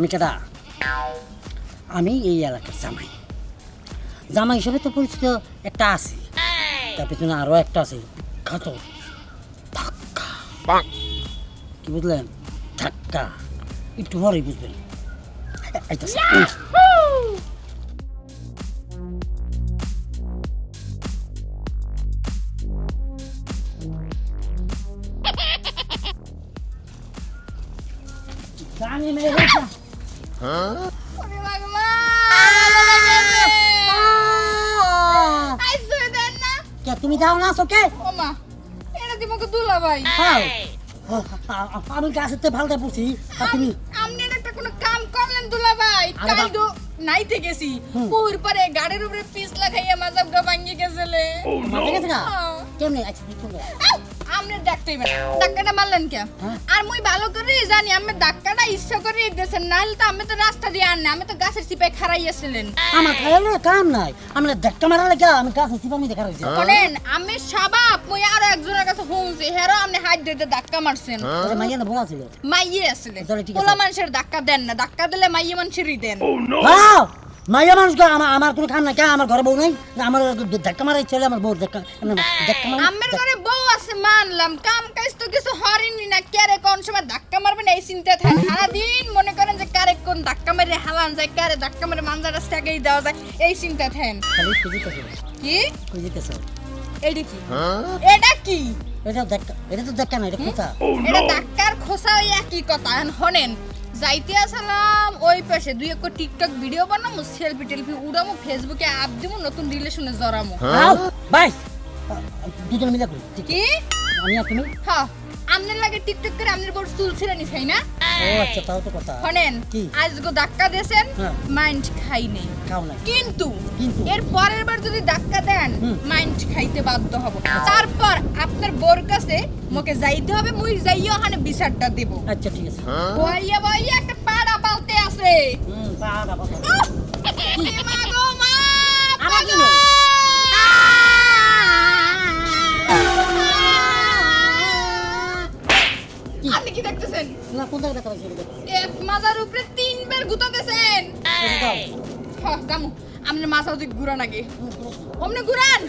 আমি কেদা আমি এই এলাকার জামাই। জামাই হিসেবে তো পরিচিত একটা আছে। তার পিছনে আরও একটা আছে। বিখ্যাত ধাক্কা। কি বুঝলেন? ধাক্কা। একটু পরেই বুঝবেন। জানি তুমি দাও না চোখে এটা দিমকে দুলা ভাই হ্যাঁ ও, আমি গাছেতে ভালটা পড়ছি। আর তুমি? আপনি একটা কোনো কাম করলেন দুলা ভাই কাল তো নাইতে গেছি পুর পরে গাড়ির উপরে পিস লাগাইয়া মাজাব গা ভাঙ্গি গেছলে গেছে হ্যাঁ। কেমনে আচ্ছা আপনি ডাক্কাটা মারলেন কে? হ্যাঁ। আর মুই ভালো করে জানি আমি ডাক্কাটা ইচ্ছা করে দিয়েছেন নাহলে তো আমি তো রাস্তা দিয়ে আন না আমি তো গাছের চিপায় খারাইয়াছিলেন আমার খাইলে কাম নাই। আমি ধাক্কা মারা লাগে আমি গাছে সিপামি দেখা রয়েছে শোনেন আমি সাবাপ মুই আরও একজনের কাছে হেরো আপনি হাত দিতে ধাক্কা মারছেন। তোর মাইয়া না বলা ছিল মাইয়ে আসলে মানুষের ধাক্কা দেন না ধাক্কা দিলে মাইয়ে মানুষেরই দেন। হ্যাঁ মাইয়া মানুষ গো, আমার আমার কোনো কাম নাই। কে? আমার ঘরে বউ নাই? যে আমার ধাক্কা মারা ছেলে আমার বউ ধাক্কা আমার ঘরে বউ আছে মানলাম। কাম কাজ তো কিছু হরিনি না কারে কোন সময় ধাক্কা মারবেন এই চিন্তা থাকে। সারাদিন মনে করেন যে কারে কোন ধাক্কা মেরে হালান যায় কারে ধাক্কা মেরে মাঞ্জাটা স্টাকেই দেওয়া যায় এই চিন্তা থাকেন। খালি খুঁজিতেছে? কি? খুঁজিতেছে? এটা কি? এটা কি? এটা ধাক্কা এটা তো ধাক্কা না এটা খোঁচা। এটা ধাক্কার খোসা ওই একই কথা। হনেন যাইতে আসলাম ওই পাশে দুই এক টিকটক ভিডিও বানামু সেলফি টেলফি উড়ামু ফেসবুকে আপ দিমু নতুন রিলেশনে জড়ামু। বাই দুজন মিলে করি। কি? আমি আর তুমি? হ্যাঁ আমনের লাগে টিকটক করে আমনের বড় চুল ছিঁড়ে নি খাই না? ও আচ্ছা তাও তো কথা। হনেন কি? আজ গো ধাক্কা দিয়েছেন হ্যাঁ। মাইন্ড খাই নেই। খাও নাই। কিন্তু কিন্তু? এর পরের বার যদি ধাক্কা দেন মাইন্ড খাইতে বাধ্য হব। তারপর আপনার বোর কাছে মোকে যাইতে হবে মুই যাইয়া ওখানে বিচারটা দেব। আচ্ছা ঠিক আছে। বইয়া বইয়া একটা পাড়া পালতে আছে। হুম পাড়া পাড়া না কোন জায়গায় দেখা পাইছি এক মাজার উপরে তিনবার গুতাতেছেন। এটা দাও। হ্যাঁ জামু আপনার মাথা ওদিক ঘুরান আগে। অমনে ঘুরান?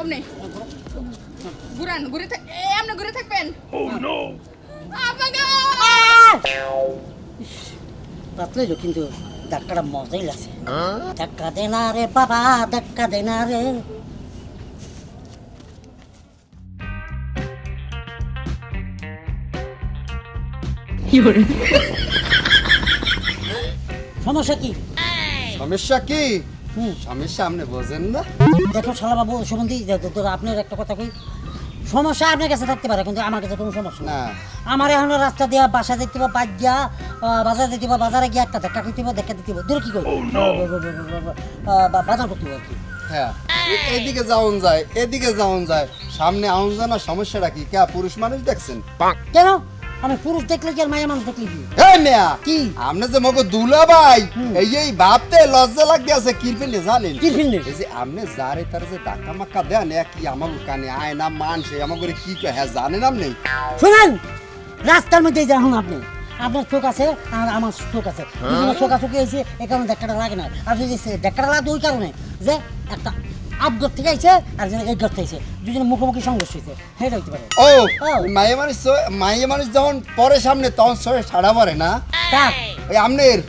অমনে। হ্যাঁ, ঘুরান ঘুরে থাক এ আপনি ঘুরে থাকবেন। আপনাকে পাতলাই তো কিন্তু ধাক্কাটা মজাই লাগছে। ধাক্কা দে না রে বাবা ধাক্কা দে না রে। সমস্যা কি? সমস্যা কি? সমস্যা আপনি বোঝেন না। দেখো শালা বাবু সুমন্দি আপনার একটা কথা কই। সমস্যা আপনার কাছে থাকতে পারে কিন্তু আমার কাছে কোনো সমস্যা না। আমার এখন রাস্তা দিয়া বাসা যেতে বাদ দিয়া বাজার যেতে বাজারে গিয়ে একটা ধাক্কা খেতে হবে দেখা দিতে দূরে কি করি বাজার করতে হবে আর কি। হ্যাঁ। এদিকে যাওন যায় এদিকে যাওন যায়। সামনে আউন যায় না সমস্যাটা কি? কে পুরুষ মানুষ দেখছেন? কেন? আমি পুরুষ দেখলে কি আর মায়া মানুষ দেখলে কি? হ্যাঁ মেয়া কি? আপনি যে মগো দুলা ভাই এই এই ভাবতে লজ্জা লাগতে আছে কি ফেলে জানেন? কি ফেললে? এই যে আপনি যারে তার যে ডাকা মাক্কা দেন এ কি আমার কানে আয় না মানছে আমার করে কি কয়? হ্যাঁ জানেন আপনি? শুনেন রাস্তার মধ্যে এই যে এখন আপনি আপনার চোখ আছে আর আমার চোখ আছে। চোখ আছে হয়েছে এ কারণে ধাক্কাটা লাগে না। আর যদি সে লাগে ওই কারণে যে একটা আপগর থেকে আইছে আর একজন এই গর থেকে দুজনের মুখোমুখি সংঘর্ষ হয়েছে হইতে পারে। ও। মায়ে মানুষ মায়ে মানুষ যখন পরে সামনে তখন সরে ছাড়া পারে না? ওই আমনের।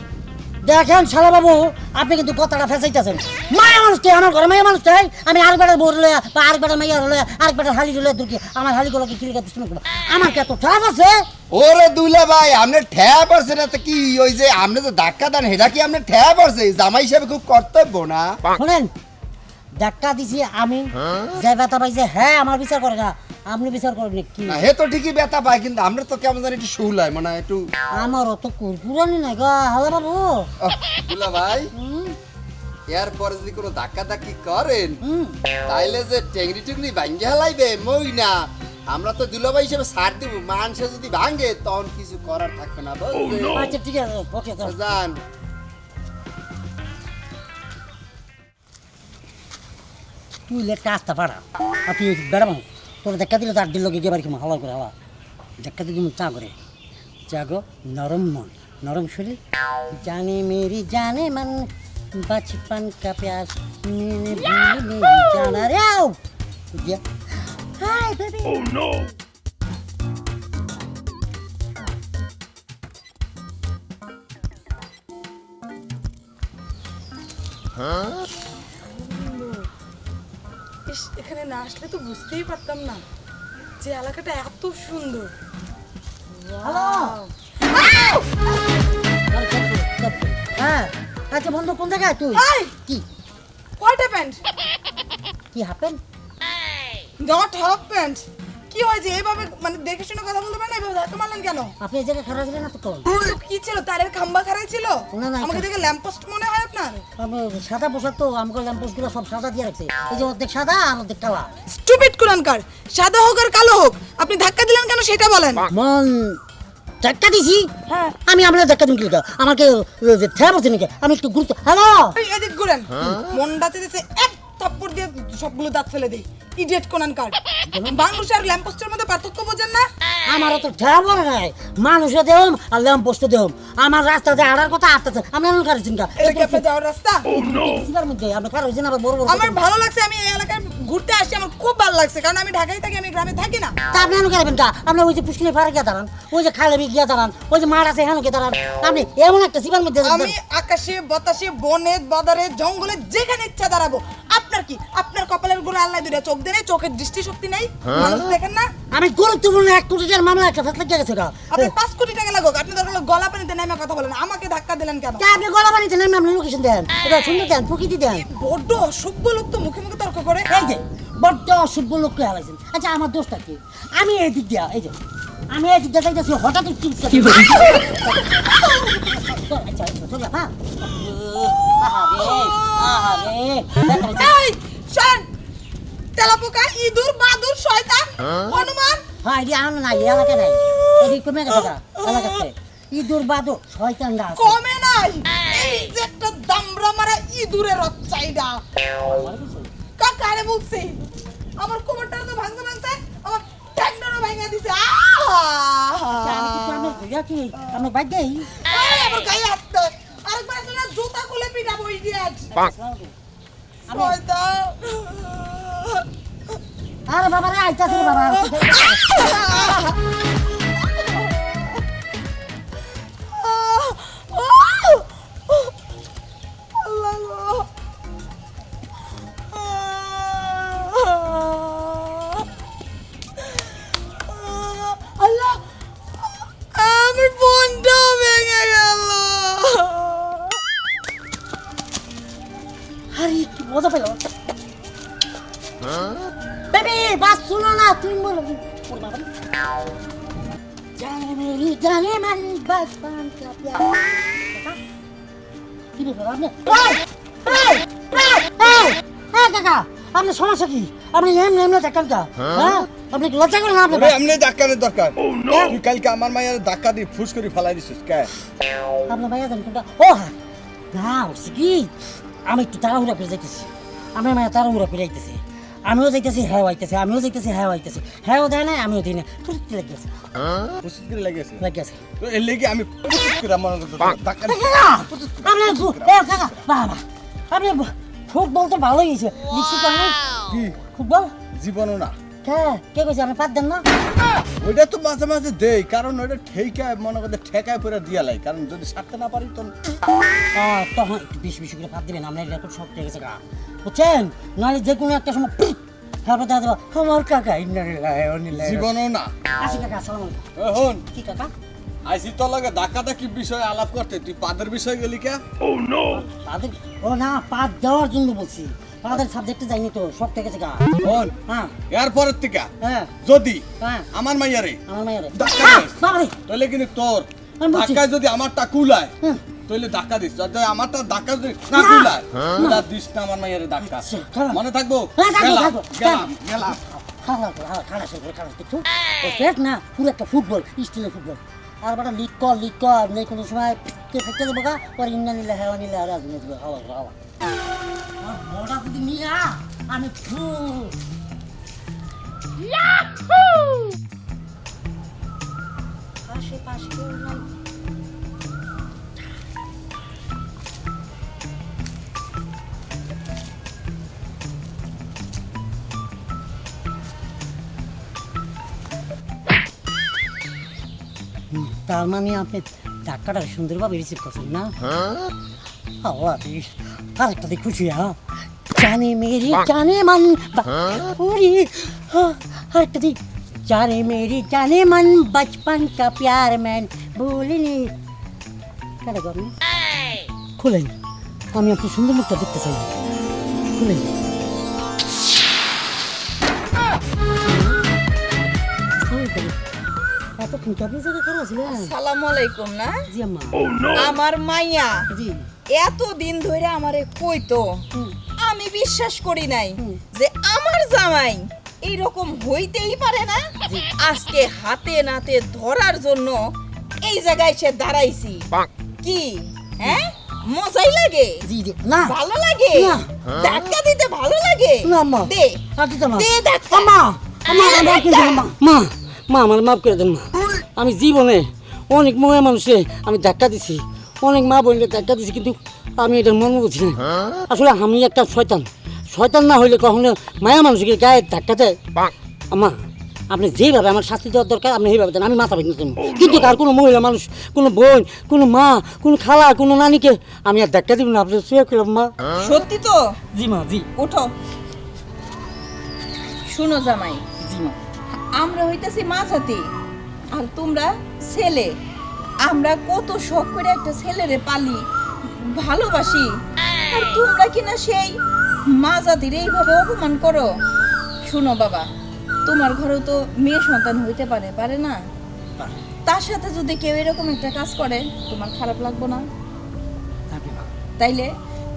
দেখেন শালা বাবু আপনি কিন্তু কথাটা ফেসাইতেছেন। মায়া মানুষ চাই আমার ঘরে মায়া মানুষ চাই আমি আরেক বেটার বউ লয়া বা আরেক বেটার মাইয়া লয়া আরেক হালি লয়া দুর্কি আমার হালিগুলোকে কিলিকা দুষ্ণ করব আমার কত ঠাপ আছে? ওরে দুলা ভাই আপনি ঠেয়া পড়ছে না তো কি? ওই যে আপনি যে ধাক্কা দেন সেটা কি আপনি ঠেয়া পড়ছে জামাই হিসেবে খুব কর্তব্য না? শোনেন ধাক্কা দিছি আমি। যে ব্যথা পাইছে হ্যাঁ আমার বিচার করে না। আপনি বিচার করবেন কি? না হে তো ঠিকই ব্যথা পায় কিন্তু আমরা তো কেমন জানি একটু শুলায় মানে একটু আমার অত কুরকুরানি নাই গা হালা বাবু। দুলা ভাই। এরপরে যদি কোনো ধাক্কা ধাক্কি করেন হুম। তাইলে যে টেংরি টেংরি ভাঙ্গে হেলাইবে মই না। আমরা তো দুলাভাই হিসেবে সার দিব মানুষে যদি ভাঙে তখন কিছু করার থাকবে না বুঝলে আচ্ছা ঠিক আছে ওকে তো তুই একটা আসতে পারা। আর তুই বেড়াবো। তোর দেখা দিলে তার দিল গিয়ে বাড়ি হালা করে হালা দেখা দিলে চা করে। চা গো নরম মন নরম শরীর। জানে মেরি জানে মান বাছি পান প্যাস মেনে ভুলে মেরি জানা রে আও hi baby. oh, oh no Huh? এখানে না আসলে তো বুঝতেই পারতাম না যে এলাকাটা এত সুন্দর। হ্যাঁ আচ্ছা বন্ধু কোন জায়গায় তুই? কি? হোয়াট হ্যাপেন্ড কি হাপেন নট হ্যাপেন্ড কি হয়েছে? এইভাবে মানে দেখে শুনে কথা বলতে পারেন না? এভাবে ধাক্কা মারলেন কেন? আপনি এই জায়গায় খারাপ ছিলেন না তো কি ছিল? তারের খাম্বা খারাই ছিল? আমাকে দেখে ল্যাম্পপোস্ট মনে হয় সাদা পোশাক তো সব সাদা দিয়ে রাখছে। এই যে অর্ধেক সাদা আর অর্ধেক কালা। স্টুপিড কুরানকার সাদা হোক আর কালো হোক আপনি ধাক্কা দিলেন কেন সেটা বলেন। মন ধাক্কা দিছি? হ্যাঁ। আমি আমরা ধাক্কা দিন আমাকে থেরা বলছে নাকি? আমি একটু গুরুত্ব হ্যালো এই এদিক ঘুরেন। মনটাতে দিছে এক থাপ্পড় দিয়ে সবগুলো দাঁত ফেলে দেই। ইডিয়েট কোনানকার মানুষ আর ল্যাম্পপোস্টের মধ্যে পার্থক্য বোঝেন না? আমারও তো ঠেয়া বলে নাই। মানুষে দেহম আর ল্যাম্পোস্ট দেহম। আমার রাস্তাতে আড়ার কথা আটতেছে আমি এমন কারও চিন্তা? এটা কি আপনার যাওয়ার রাস্তা? সিগার মধ্যে আপনি কারও হয়েছেন আবার বড় বড় আমার ভালো লাগছে আমি এই এলাকায় ঘুরতে আসছি আমার খুব ভালো লাগছে কারণ আমি ঢাকায় থাকি আমি গ্রামে থাকি না। তা আপনি এমন করবেন কা আপনি ওই যে পুষ্কিনে পাড়ে গিয়ে দাঁড়ান ওই যে খালে গিয়ে দাঁড়ান ওই যে মাঠ আছে এখানে গিয়ে দাঁড়ান। আপনি এমন একটা সিগার মধ্যে আমি আকাশে বাতাসে বনে বাদারে জঙ্গলে যেখানে ইচ্ছা দাঁড়াবো আপনার কি? আপনার কপালেরগুলো আল্লাহ দুটা চোখ দেনে চোখের দৃষ্টি শক্তি নাই মানুষ দেখেন না? আমি গুরুত্বপূর্ণ এক কোটি টাকার মামলা একটা ফেসলা গেছে গা। আপনি পাঁচ কোটি টাকা লাগুক আপনি দরকার হলে গলা পানিতে নেমে কথা বলেন আমাকে ধাক্কা দিলেন কেন? তা আপনি গলা বানিতে নেন আপনি লোকেশন দেন? এটা সুন্দর দেন প্রকৃতি দেন। বড্ড অসভ্য লোক তো মুখে মুখে তর্ক করে। এই যে বড্ড অসভ্য লোক কে হারাইছেন? আচ্ছা আমার দোষটা কি? আমি এই দিক দিয়া এই যে আমি এই দিক দিয়ে হঠাৎ আচ্ছা চলে শোন। তেলাপোকা ইঁদুর বাদুর শয়তান হনুমান। হ্যাঁ এটি আনো নাই এলাকা নাই। এটি কমে গেছে এলাকাতে ইঁদুর বাদর শয়তান দা কমে নাই। এই যে একটা দামড়া মারা ইঁদুরের রচ্চাইডা কাকারে বলছি আমার কোমরটা তো ভাঙছে ভাঙছে আমার ট্যাংটারও ভেঙে দিছে। আমি ভইয়া কি? আমি বাদ দেই। এই, আমার গায়ে হাত দেয়। আরেকবার আসলে না জুতা খুলে পিটাবো ইডিয়েট আরে বাবা রে আইতাছে বাবা। জানে মেরি জানে মান বাসপান কা কি ব্যাপার আপনি কাকা আপনার সমস্যা কি? আপনি এমনি এমনি দেখেন কা হ্যাঁ? আপনি কি লজ্জা করেন আপনি এমনি ধাক্কানের দরকার। তুই কালকে আমার মায়ের ধাক্কা দিয়ে ফুস করে ফেলাই দিছিস কে? আপনার ভাইয়া জান কোনটা? ও হ্যাঁ। না কি? আমি একটু তাড়াহুড়া করে যাইতেছি। আমার মায়া তাড়াহুড়া করে যাইতেছি। আমিও যাইতেছি হ্যাঁ আইতেছে আমিও যাইতেছি হ্যাঁ আইতেছে। হ্যাঁ দেয় না আমিও দিই না ফুটতে লেগেছে ফুস করে লেগেছে লেগেছে তো এর লেগে আমি ফুস করে আমার ধাক্কা আপনি এ কাকা! বাবা! আপনি ফুটবল তো ভালোই হয়েছে। তো আমি। কি? ফুটবল? জীবনও না। হ্যাঁ কে কইছে? আপনি পাত দেন না। ওইটা তো মাঝে মাঝে দেই কারণ ওইটা ঠেকায় মনে করতে ঠেকায় পরে দিয়া লাই কারণ যদি সারতে না পারি তো আহ, তখন একটু বেশি বেশি করে ভাত দিবেন আপনার রেকর্ড শক্ত হয়ে গেছে গা। বুঝছেন? নাহলে যে কোনো একটা সময় তারপর দেখা যাবে আমার কাকা ইন্নারিল্লাহি ওয়া ইন্না ইলাইহি জীবনও না। আসি কাকা আসসালামু কি আইসি লগে বিষয়ে আলাপ করতে তুই পাদের বিষয়ে গেলি কে? তাদের ও না পাত দেওয়ার জন্য বলছি। তাদের সাবজেক্টে যাইনি তো সব থেকে গেছে গা। হন হ্যাঁ। এরপরের থেকে? হ্যাঁ। যদি? হ্যাঁ। আমার মাইয়ারে? আমার মায়ের ধাক্কা আহ, বাবা রে তাহলে কিন্তু তোর। ধাক্কায় যদি আমারটা কুলায় হুম। তাহলে ধাক্কা দিস। যদি আমারটা ধাক্কা যদি না না। কুলায় আর দিস না আমার মাইয়ারে ধাক্কা। আচ্ছা, মনে থাকব? হ্যাঁ, গেলাম, গেলাম খাড়া দেখছ পেট না পুরো একটা ফুটবল স্টিলের ফুটবল। আর বড় লিক কর লিক কর নেই কোনো সময় কে ফেটে দেবো গা? পরে ইন্না নিলে হেওয়া নিলে আর আজ নেবে হাওয়া হাওয়া বড়া যদি আমি ফুল তার মানে আপনি ডাক্তারটা সুন্দরভাবে রিসিভ করছেন না? হ্যাঁ? হ্যাঁ আরেকটা দিয়ে খুশি হ্যাঁ? জানে মেরি জানে মান ওরে হ্যাঁ, আরেকটা দিক। জানে মেরি জানে মান বচপন কা প্যার ম্যান। ভুলিনি কেটে করেন খুলেন। আমি আপনার সুন্দর মুখটা দেখতে চাই। খুলেন। এতক্ষণ কি আপনি জায়গা খারাপ ছিলেন? সালাম আলাইকুম না? জি আম্মা। আমার মাইয়া। জি। এত দিন ধরে আমারে কইতো আমি বিশ্বাস করি নাই যে আমার জামাই এইরকম হইতেই পারে না। আজকে হাতে নাতে ধরার জন্য এই জায়গায় সে দাঁড়াইছি। কি? হ্যাঁ? মজাই লাগে। জি জি। না। ভালো লাগে। না। ধাক্কা দিতে ভালো লাগে। দে। দে ধাক্কা। মা। মা মা। আমার মাফ করে দেন মা। আমি জীবনে অনেক মহিলা মানুষে আমি ধাক্কা দিছি। অনেক মা বোনকে ধাক্কা দিছি কিন্তু আমি এটার মর্ম বুঝি না। আসলে আমি একটা শয়তান। শয়তান না হইলে কখনো মায়া মানুষকে গায়ে ধাক্কা দেয়? আম্মা আপনি যেভাবে আমার শাস্তি দেওয়ার দরকার আপনি সেইভাবে দেন আমি মাথা ভেঙে দেবো। কিন্তু তার কোনো মহিলা মানুষ কোনো বোন কোনো মা কোনো খালা কোনো নানিকে আমি আর ধাক্কা দিব না। আপনি শুয়ে করলাম মা। সত্যি তো? জি মা জি। ওঠো। শুনো জামাই জি মা। আমরা হইতেছি মাঝাতি আর তোমরা ছেলে। আমরা কত শখ করে একটা ছেলেরে পালি ভালোবাসি। আর তোমরা কিনা সেই মাঝাতির এইভাবে অপমান করো। শুনো বাবা তোমার ঘরেও তো মেয়ে সন্তান হইতে পারে পারে না? তার সাথে যদি কেউ এরকম একটা কাজ করে তোমার খারাপ লাগবো না? তাইলে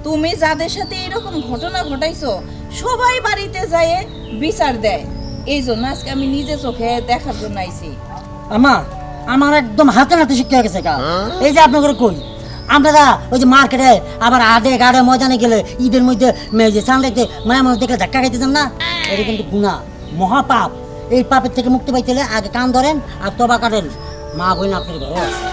তুমি যাদের সাথে এরকম ঘটনা ঘটাইছো সবাই বাড়িতে যায় বিচার দেয়। এই জন্য আজকে আমি নিজে চোখে দেখার জন্য আইছি। আমা আমার একদম হাতে নাতে হয়ে গেছে এই যে আপনাদের কই? আমরা ওই যে মার্কেটে আবার আধে গাড়ে ময়দানে গেলে ঈদের মধ্যে মেয়ে যে সানলাইতে মায়া মানুষ দেখলে ধাক্কা খাইতেছেন না? এটা কিন্তু গুণা মহাপাপ। এই পাপের থেকে মুক্তি পাইতে আগে কান ধরেন আর তবা কাটেন মা বোন আপনার ঘরে আছে।